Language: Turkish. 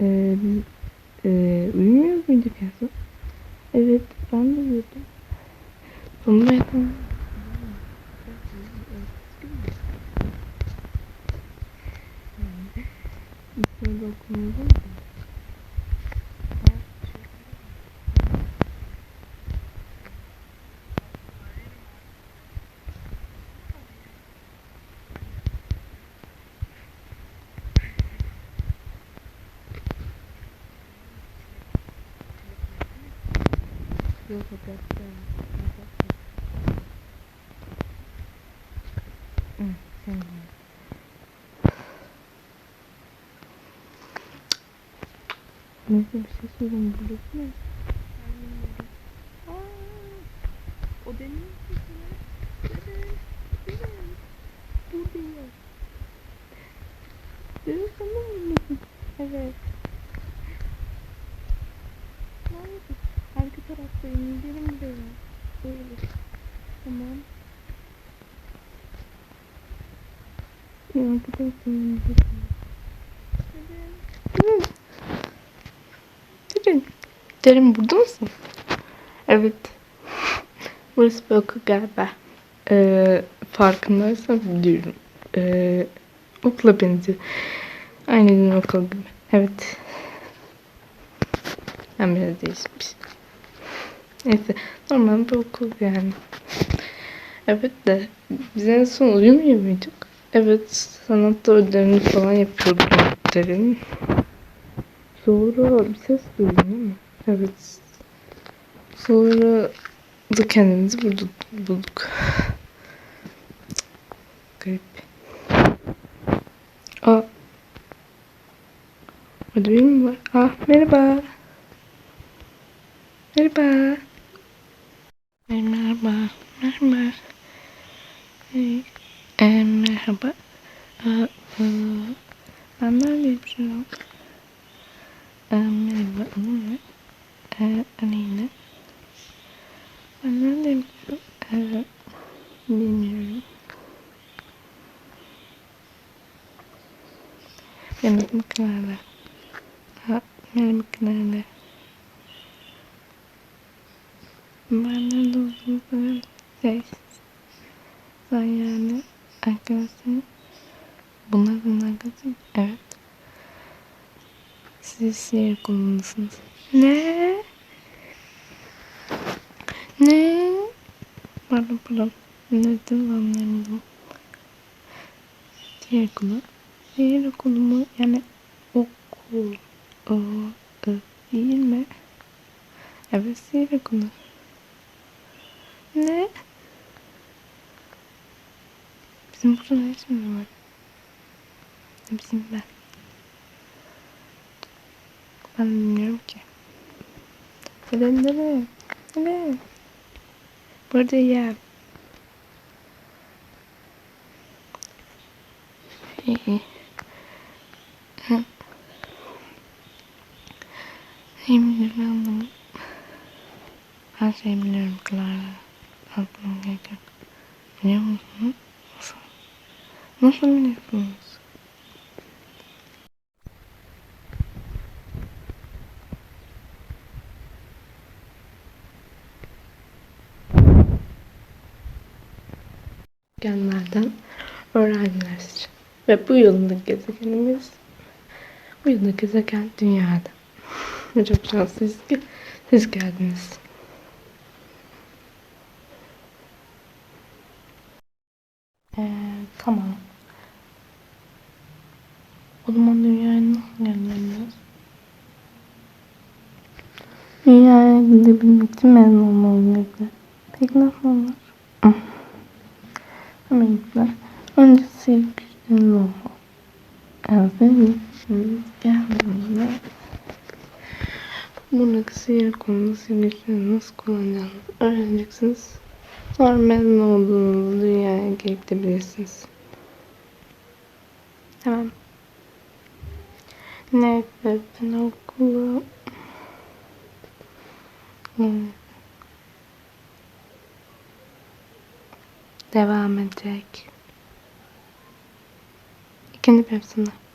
Ee, biz e, uyumuyor muyduk en son? Evet ben de uyudum. Sonra yatalım. İsmi de okumadım. Yok yok yok. Neyse bir şey söyleyeyim. Burası ne? O. Evet. Buradayım. Evet sana mı? Evet. Taraftayım. Gidelim buraya. Böyle. Tamam. Ya. Gidelim. Evet. Derin. Derin burada mısın? Evet. Burası bir okul galiba. Ee, farkındaysan biliyorum. Ee, okula benziyor. Aynı bizim okul gibi. Evet. Ben biraz değişmiş. Neyse. Normal bir okul yani. Evet de biz en son uyumuyor muyduk? Evet. Sanatta ödevini falan yapıyorduk derin. Sonra bir ses duydum değil mi? Evet. Sonra da kendimizi bulduk. bulduk. Garip. Aa. Biri mi var? Ah. Merhaba. Merhaba. Merhaba. Hey. Ee, merhaba. Aa, aa, ben neredeyim? Ee, merhaba. Anne. Ee, Aleyna. Ben neredeyim? Ee, bilmiyorum. Benim adım Clara. Ha, benim Clara. Ben nerede olduğumu falan şey, sen yani arkadaşım. Bunlar benim arkadaşım. Evet. Siz şehir kullanırsınız. Ne? Ne? Pardon pardon. Ne dedim anlayamadım. Şehir okulu. Şehir okulu mu? Yani okul. O, o, değil mi? Evet şehir okulu. Ne? Bizim burada ne işimiz var? Bizim ben? Ben bilmiyorum ki. Neden neden? Neden? Buradayım. İyi. Hı. Bilmiyorum anlamadım. Her şeyi biliyorum Clara. Aklım gerek yok. Biliyor musunuz? Nasıl? Biliyorsunuz? gezegenlerden öğrenciler için. Ve bu yılın gezegenimiz bu yılın gezegen dünyada. Çok şanslıyız ki siz geldiniz. Ee, tamam. O zaman dünyaya nasıl gelmeliyiz? Dünyaya gidebilmek için mezun olmamız gerekiyor. Peki nasıl olur? Amerika'da önce sevgi güçleriniz olmalı. Yani sevgi güçleriniz geldiğinde buradaki sihir konuda sevgi güçlerini nasıl kullanacağınızı öğreneceksiniz. Sonra mezun olduğunuzda dünyaya gelip gidebilirsiniz. Tamam. Ben okulu yani devam edecek. İkinci bir sınıf.